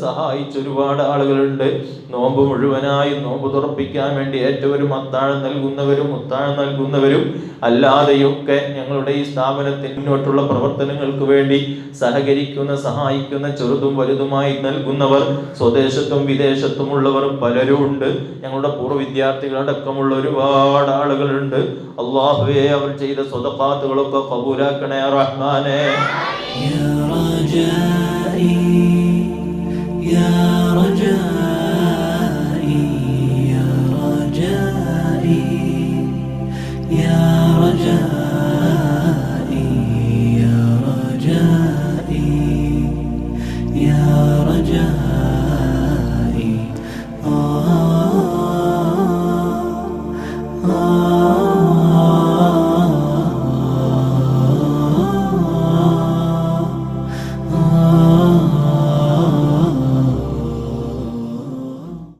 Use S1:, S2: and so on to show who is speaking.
S1: സഹായിച്ച ഒരുപാട് ആളുകളുണ്ട്. നോമ്പ് മുഴുവനായി നോമ്പ് തുറപ്പിക്കാൻ വേണ്ടി ഏറ്റവും അത്താഴം നൽകുന്നവരും മുത്താഴം നൽകുന്നവരും അല്ലാതെയൊക്കെ ഞങ്ങളുടെ ഈ സ്ഥാപനത്തിൽ മുന്നോട്ടുള്ള പ്രവർത്തനങ്ങൾക്ക് വേണ്ടി സഹകരിക്കുന്ന സഹായിക്കുന്ന ചെറുതും വലുതുമായി നൽകുന്നവർ സ്വദേശത്തും വിദേശത്തുമുള്ളവർ പലരും ഉണ്ട്. ഞങ്ങളുടെ പൂർവ വിദ്യാർത്ഥികളടക്കമുള്ള ഒരുപാട് ആളുകളുണ്ട്. അള്ളാഹുവേ അവർ ചെയ്ത സ്വതപാത്തുകളൊക്കെ കബൂലാക്കണേ റഹ്മാനെ.
S2: يا رجاء.